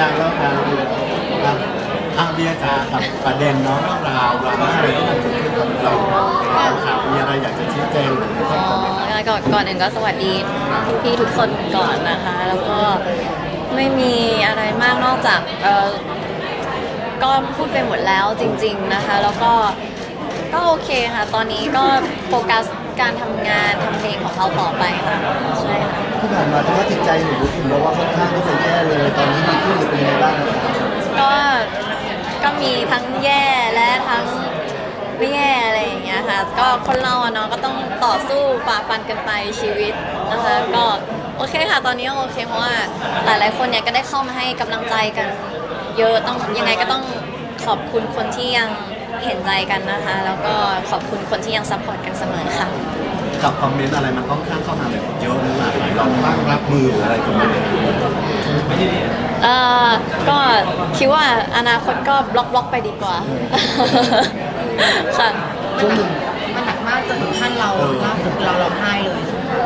ยังเลิกยังอะอะเบียร์จ๋ากับประเด็นนาะเรื่องราวดราม่าอะไรที่มันเกิดขึ้นกับเราเราข่าวมีอะไรอยากจะชี้แจงหรืออ๋อก่อนก่อนอื่นก็สวัสดีพี่ๆทุกคนก่อนนะคะ แล้วก็ไม่มีอะไรมากนอกจากเออก็พูดไปหมดแล้วจริง ๆนะคะ แล้วก็ก็โอเคค่ะ ตอนนี้ก็โฟกัสการทำงานทำเพลงของเราต่อไปค่ะใช่ค่ะ ที่ผ่านมาเพราะว่าจิตใจหนูถึงบอกว่าค่อนข้างที่จะแย่เลย ตอนนี้ดีขึ้นหรือเป็นยังไงบ้างครับก็ก็มีทั้งแย่และทั้งไม่แย่อะไรอย่างเงี้ยค่ะ ก็คนเราอะเนาะก็ต้องต่อสู้ฝ่าฟันกันไปชีวิตนะคะ ก็โอเคค่ะ ตอนนี้ก็โอเคเพราะว่าหลายๆคนเนี่ยก็ได้เข้ามาให้กำลังใจกัน เยอะต้องยังไงก็ต้องขอบคุณคนที่ยังเห็นใจกันนะคะ แล้วก็ขอบคุณคนที่ยังซัพพอร์ตกันเสมอค่ะ กับคอมเมนต์อะไรมันค่อนข้างเข้ามาแบบเยอะหลากหลายเราตั้งรับมือหรืออะไรตรงนี้เอ่อก็คิดว่าอนาคตก็บล็อกบล็อกไปดีกว่า ค่ะ ช่วงหนึ่งมันหนักมากจนถึงขั้นเราล่าสุดเราร้องไห้เลยใช่ไหมคะ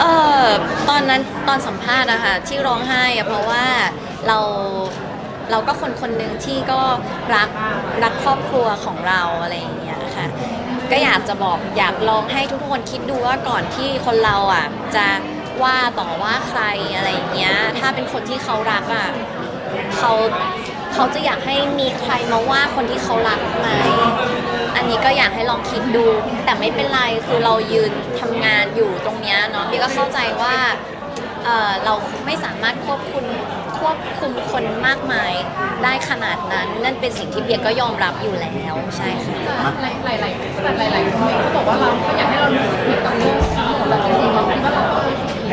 เออตอนนั้นตอนสัมภาษณ์อะค่ะที่ร้องไห้อะเพราะว่าเราเราก็คนคนหนึ่งที่ก็รักรักครอบครัวของเราอะไรอย่างเงี้ยค่ะ ก็อยากจะบอกอยากลองให้ทุกคนคิดดูว่าก่อนที่คนเราอะจะว่าต่อว่าใครอะไรอย่างเงี้ย ถ้าเป็นคนที่เขารักอะเขาเขาจะอยากให้มีใครมาว่าคนที่เขารักไหม อันนี้ก็อยากให้ลองคิดดู แต่ไม่เป็นไรคือเรายืนทำงานอยู่ตรงเนี้ยเนาะพี่ก็เข้าใจว่าเอ่อเราไม่สามารถควบคุม ควบคุมคนมากมายได้ขนาดนั้น นั่นเป็นสิ่งที่เบียร์ก็ยอมรับอยู่แล้วใช่ค่ะหลายหลายหลายแต่หลายหลายคนเขาบอกว่าเราก็อยากให้เรารู้สึกผิดกับเรื่องของเราจริงๆเราคิดว่าเราก็รู้สึกผิด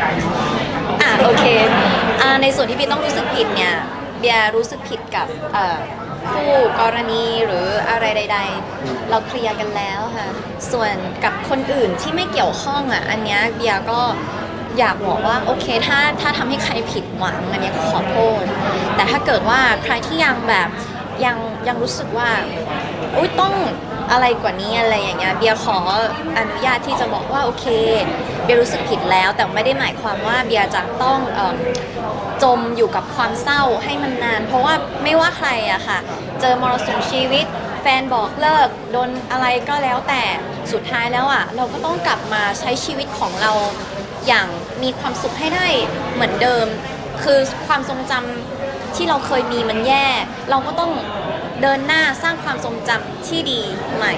อะโอเคอ่าในส่วนที่เบียร์ต้องรู้สึกผิดเนี่ยเบียร์รู้สึกผิดกับเอ่อผู้กรณีหรืออะไรใด ๆ เราเคลียร์กันแล้วค่ะส่วนกับคนอื่นที่ไม่เกี่ยวข้องอะอันเนี้ยเบียร์ก็ อยากบอกว่าโอเคถ้าถ้าทำให้ใครผิดหวังอันเนี้ยก็ขอโทษแต่ถ้าเกิดว่าใครที่ยังแบบยังยังรู้สึกว่าอุ้ยต้องอะไรกว่านี้อะไรอย่างเงี้ยเบียร์ขออนุญาตที่จะบอกว่าโอเคเบียร์รู้สึกผิดแล้ว แต่ไม่ได้หมายความว่าเบียร์จะต้องเอิ่มจมอยู่กับความเศร้าให้มันนาน เพราะว่าไม่ว่าใครอะค่ะ เจอมรสุมชีวิต แฟนบอกเลิกโดนอะไรก็แล้วแต่สุดท้ายแล้วอะเราก็ต้องกลับมาใช้ชีวิตของเรา อย่างมีความสุขให้ได้เหมือนเดิม คือความทรงจำที่เราเคยมีมันแย่ เราก็ต้องเดินหน้าสร้างความทรงจำที่ดีใหม่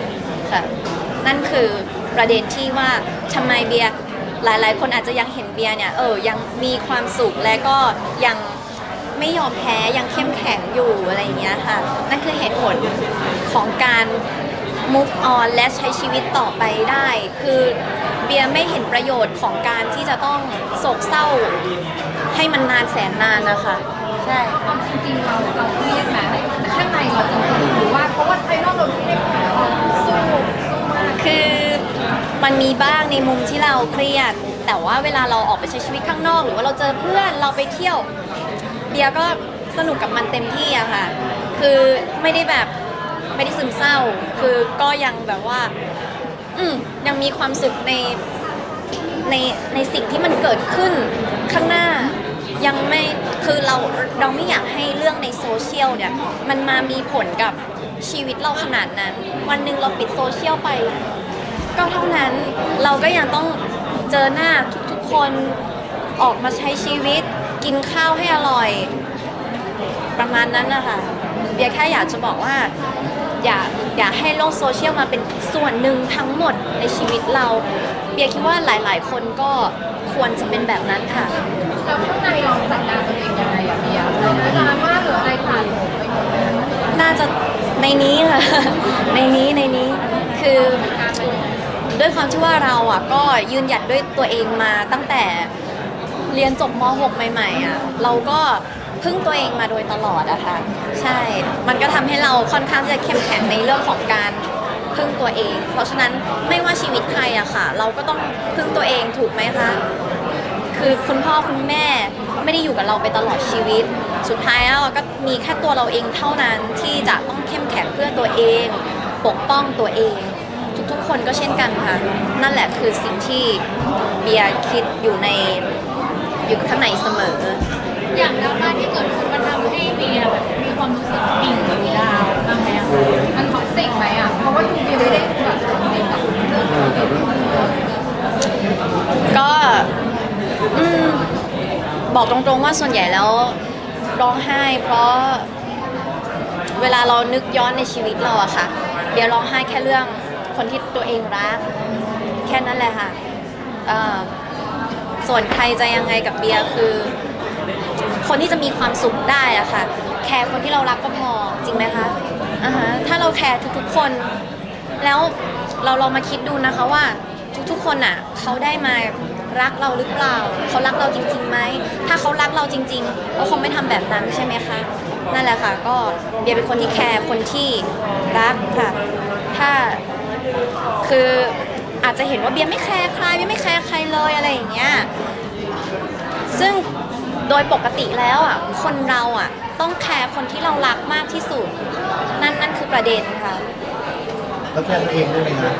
ค่ะนั่นคือประเด็นที่ว่าทำไมเบียร์หลายๆ คนอาจจะยังเห็นเบียร์เนี่ยเออยังมีความสุขและก็ยังไม่ยอมแพ้ยังเข้มแข็งอยู่อะไรอย่างเงี้ยค่ะ นั่นคือเหตุผลของการ move on และใช้ชีวิตต่อไปได้ คือ เบียร์ไม่เห็นประโยชน์ของการที่จะต้องโศกเศร้าให้มันนานแสนนานนะคะ ใช่ความจริงๆเราเราเครียดไหมแต่ข้างในเราจริงๆหรือว่าเพราะว่าภายนอกเราเครียดเราสู้สู้มากคือมันมีบ้างในมุมที่เราเครียด แต่ว่าเวลาเราออกไปใช้ชีวิตข้างนอก หรือว่าเราเจอเพื่อนเราไปเที่ยว เบียร์ก็สนุกกับมันเต็มที่อะค่ะ คือไม่ได้แบบไม่ได้ซึมเศร้า คือก็ยังแบบว่า อืม ยังมีความสุขในในในสิ่งที่มันเกิดขึ้นข้างหน้ายังไม่คือเราเราไม่อยากให้เรื่องในโซเชียลเนี่ยมันมามีผลกับชีวิตเราขนาดนั้น วันหนึ่งเราปิดโซเชียลไป ก็เท่านั้นเราก็ยังต้องเจอหน้าทุกๆคนออกมาใช้ชีวิตกินข้าวให้อร่อย ประมาณนั้นนะคะเบียแค่อยากจะบอกว่า อย่าอย่าให้โลกโซเชียลมาเป็นส่วนหนึ่งทั้งหมดในชีวิตเรา เบียร์คิดว่าหลาย ๆ คนก็ควรจะเป็นแบบนั้นค่ะแล้วข้างในเราจัดการตัวเองยังไงอะเบียร์เราดราม่าหรืออะไรผ่านผมไปหมดเลยน่าจะในนี้ค่ะ ในนี้ในนี้คือด้วยความที่ว่าเราอะก็ยืนหยัดด้วยตัวเองมาตั้งแต่เรียนจบม .6 ใหม่ๆอะเราก็ พึ่งตัวเองมาโดยตลอดอะค่ะใช่ มันก็ทำให้เราค่อนข้างจะเข้มแข็งในเรื่องของการพึ่งตัวเอง เพราะฉะนั้นไม่ว่าชีวิตใครอะค่ะ เราก็ต้องพึ่งตัวเองถูกไหมคะ คือคุณพ่อคุณแม่ไม่ได้อยู่กับเราไปตลอดชีวิต สุดท้ายแล้วก็มีแค่ตัวเราเองเท่านั้นที่จะต้องเข้มแข็งเพื่อตัวเอง ปกป้องตัวเอง ทุกๆคนก็เช่นกันค่ะ นั่นแหละคือสิ่งที่เบียร์คิดอยู่ในอยู่ข้างในเสมอ อย่างดราม่าที่เกิดขึ้นมันทำให้เบียแบบมีความรู้สึกดิ่งกับดาวบ้างไหมอะมันท็อกซิกไหมอะ เพราะว่าดูเบียร์ไม่ได้แบบเด็กกับเรื่องของเด็กก็อืมบอกตรงๆว่าส่วนใหญ่แล้วร้องไห้เพราะเวลาเรานึกย้อนในชีวิตเราอะค่ะ เดี๋ยวร้องไห้แค่เรื่องคนที่ตัวเองรัก แค่นั้นแหละค่ะส่วนใครจะยังไงกับเบียร์คือ คนที่จะมีความสุขได้อะค่ะ แคร์คนที่เรารักก็พอจริงไหมคะอ่าฮะถ้าเราแคร์ทุกๆคน แล้วเราลองมาคิดดูนะคะว่าทุกๆคนอะเขาได้มารักเราหรือเปล่า เขารักเราจริงๆไหม ถ้าเขารักเราจริงๆเขาคงไม่ทำแบบนั้นใช่ไหมคะ นั่นแหละค่ะ ก็เบียร์เป็นคนที่แคร์คนที่รักค่ะ ถ้าคืออาจจะเห็นว่าเบียร์ไม่แคร์ใครเบียร์ไม่แคร์ใครเลยอะไรอย่างเงี้ย ซึ่ง โดยปกติแล้วอะคนเราอะต้องแคร์คนที่เรารักมากที่สุด นั่นนั่นคือประเด็นค่ะแล้วแค่ตัวเองด้วยไหมคะ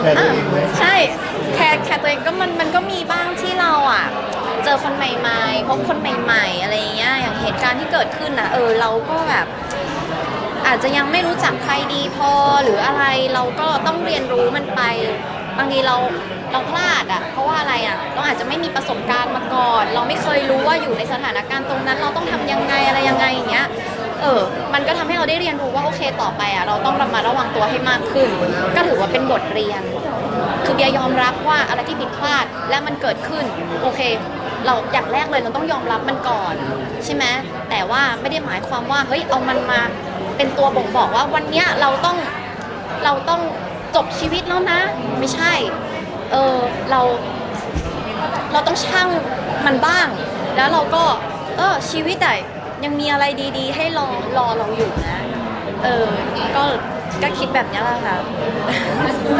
แค่ตัวเองไหมใช่แคร์แคร์ตัวเองก็มันมันก็มีบ้างที่เราอะ เจอคนใหม่ๆพบคนใหม่ๆ อะไรอย่างเงี้ยอย่างเหตุการณ์ที่เกิดขึ้นนะเออเราก็แบบ อาจจะยังไม่รู้จักใครดีพอหรืออะไรเราก็ต้องเรียนรู้มันไป บางทีเราเราพลาดอะเพราะว่าอะไรอะเราอาจจะไม่มีประสบการณ์มาก่อน เราไม่เคยรู้ว่าอยู่ในสถานการณ์ตรงนั้น เราต้องทำยังไงอะไรยังไงอย่างเงี้ยเออ มันก็ทำให้เราได้เรียนรู้ว่าโอเคต่อไปอะเราต้องระมัดระวังตัวให้มากขึ้น ก็ถือว่าเป็นบทเรียน คือเบียยอมรับว่าอะไรที่ผิดพลาดและมันเกิดขึ้นโอเค เราอย่างแรกเลยเราต้องยอมรับมันก่อน ใช่ไหมแต่ว่าไม่ได้หมายความว่าเฮ้ยเอามันมาเป็นตัวบ่งบอกว่าวันเนี้ยเราต้องเราต้อง จบชีวิตแล้วนะ ไม่ใช่ เออเรา เราต้องช่างมันบ้าง แล้วเราก็เออชีวิตอะยังมีอะไรดี ๆ ให้รอรอเราอยู่นะ เออก็ก็คิดแบบนี้แหละค่ะ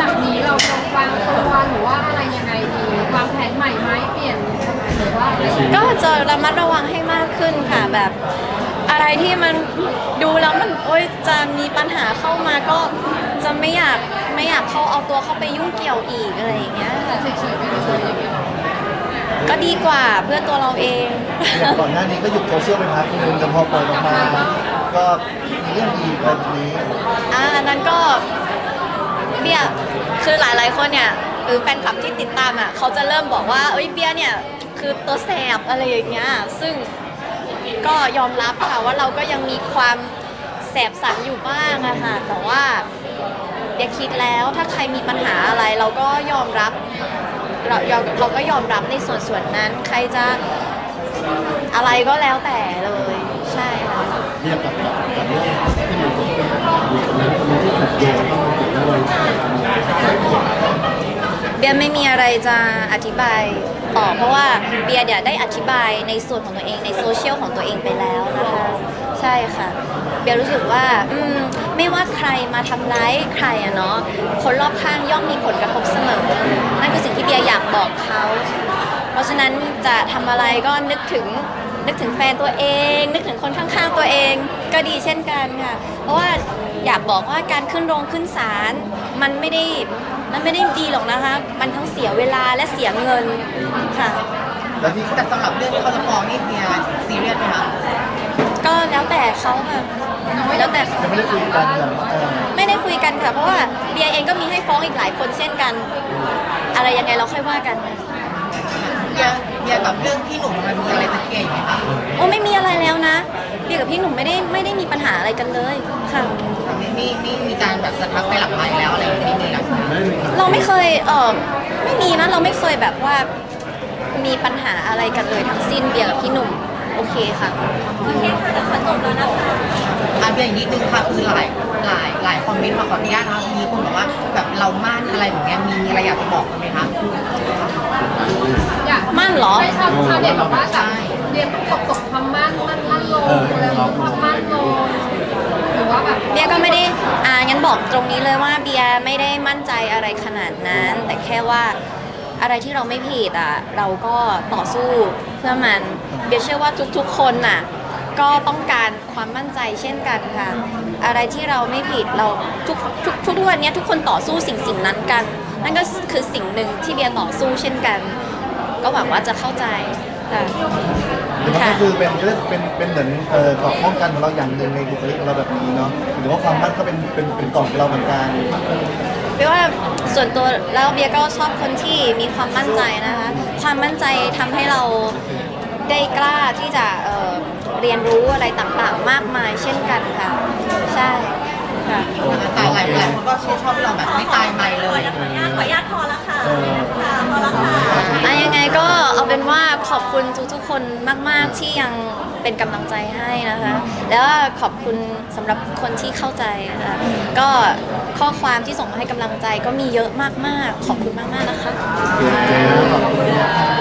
จากนี้เราจะวางตัวหรือว่าอะไรยังไงดีวางแผนใหม่ไหมเปลี่ยนหรือว่าอะไรก็จะระมัดระวังให้มากขึ้นค่ะแบบ อะไรที่มันดูแล้วมันโอ๊ยจะมีปัญหาเข้ามาก็ จะไม่อยากไม่อยากเขาเอาตัวเข้าไปยุ่งเกี่ยวอีกอะไรอย่างเงี้ยค่ะเฉยๆไม่ได้ช่วยอย่างเงี้ยหรอก็ดีกว่าเพื่อตัวเราเอง อย่างก่อนหน้านี้ก็หยุดโซเชียลไปพักนึงแต่พอปล่อยออกมา ก็มีเรื่องดีแบบนี้อ่าอันนั้นก็เบียร์คือหลายๆคนเนี่ยหรือแฟนคลับที่ติดตามอะเขาจะเริ่มบอกว่าเอ้ยเบียร์เนี่ย คือตัวแสบอะไรอย่างเงี้ยซึ่งก็ยอมรับค่ะว่าเราก็ยังมีความแสบสันอยู่บ้างอะค่ะแต่ว่า เบียร์คิดแล้ว ถ้าใครมีปัญหาอะไรเราก็ยอมรับเราเราเราก็ยอมรับในส่วนส่วนนั้น ใครจะอะไรก็แล้วแต่เลย ใช่ค่ะเรียกกับกับเรื่องที่อยู่ตรงนี้อยู่ตรงนั้นคนที่ถูกโยงต้องถูกด้วยเบียร์ไม่มีอะไรจะอธิบายต่อเพราะว่าเบียร์เนี่ยได้อธิบายในส่วนของตัวเองในโซเชียลของตัวเองไปแล้วนะคะ ใช่ค่ะ บียร์รู้สึกว่าอืมไม่ว่าใครมาทำร้ายใครอะเนาะคนรอบข้างย่อมมีผลกระทบเสมอ นั่นคือสิ่งที่เบียร์อยากบอกเขา เพราะฉะนั้นจะทำอะไรก็นึกถึงนึกถึงแฟนตัวเอง นึกถึงคนข้างๆตัวเองก็ดีเช่นกันค่ะ เพราะว่าอยากบอกว่าการขึ้นโรงขึ้นศาลมันไม่ได้มันไม่ได้ดีหรอกนะคะ มันทั้งเสียเวลาและเสียเงินค่ะ แล้วที่แต่สำหรับเรื่องที่เขาจะฟ้องนี่เฮียซีเรียสไหมคะ ก็แล้วแต่เขาค่ะแล้วแต่เขายังไม่ได้คุยกันอย่างเออไม่ได้คุยกันค่ะ เพราะว่าเบียร์เองก็มีให้ฟ้องอีกหลายคนเช่นกัน อะไรยังไงเราค่อยว่ากันเฮียเฮียกับเรื่องพี่หนุ่มมันมีอะไรจะเคลียร์อีกไหมคะโอ้ไม่มีอะไรแล้วนะเบียร์กับพี่หนุ่มไม่ได้ไม่ได้มีปัญหาอะไรกันเลยค่ะไม่มีมีมีการแบบจะทักไปหลังไมค์แล้วอะไรอย่างเงี้ยไม่มีแล้วไม่มีครับเราไม่เคยเออไม่มีนะเราไม่เคยแบบว่ามีปัญหาอะไรกันเลยทั้งสิ้นเบียร์กับพี่หนุ่ม โอเคค่ะโอเคค่ะเดี๋ยวขอจบแล้วนะคะอะเบียร์อย่างนี้นึงค่ะคือหลายหลายหลายคอมเมนต์มาขออนุญาตนะคะมีคนบอกว่าแบบเรามั่นอะไรอย่างเงี้ยมีมีอะไรอยากจะบอกกันไหมคะอยากมั่นเหรอ ใช่ชาวชาวเด็กบอกว่าแบบเรียนต้องตกตกคำมั่นมั่นมั่นลงอะไรอย่างเงี้ยความมั่นลงหรือว่าแบบเบียร์ก็ไม่ได้ อ่า งั้นบอกตรงนี้เลยว่าเบียร์ไม่ได้มั่นใจอะไรขนาดนั้น แต่แค่ว่าอะไรที่เราไม่ผิดอะ เราก็ต่อสู้ เพื่อมันเบียร์เชื่อว่าทุกๆคนน่ะก็ต้องการความมั่นใจเช่นกันค่ะ อะไรที่เราไม่ผิดเราทุกทุกทุกทุกวันเนี้ยทุกคนต่อสู้สิ่งสิ่งนั้นกัน นั่นก็คือสิ่งหนึ่งที่เบียร์ต่อสู้เช่นกัน ก็หวังว่าจะเข้าใจค่ะหรือมันก็คือเป็นเรื่องเป็นเป็นเหมือนเอ่อกรอบป้องกันของเราอย่างหนึ่งในบุคลิกของเราแบบนี้เนาะหรือว่าความมั่นก็เป็นเป็นเป็นกล่องของเราเหมือนกันเบียร์ว่าส่วนตัวแล้วเบียร์ก็ชอบคนที่มีความมั่นใจนะคะ ความมั่นใจทำให้เราได้กล้าที่จะเอ่อเรียนรู้อะไรต่างๆ มากมายเช่นกันค่ะ ใช่ค่ะแต่หลายหลายคนก็ชื่นชอบเราแบบไม่ตายไม่เลยขออนุญาตขออนุญาตพอแล้วค่ะค่ะพอแล้วค่ะอะยังไงก็เอาเป็นว่าขอบคุณทุกๆคนมาก ๆที่ยัง เป็นกำลังใจให้นะคะ แล้วก็ขอบคุณสำหรับคนที่เข้าใจนะคะก็ข้อความที่ส่งมาให้กำลังใจก็มีเยอะมากๆ ขอบคุณมากๆนะคะ ขอบคุณค่ะ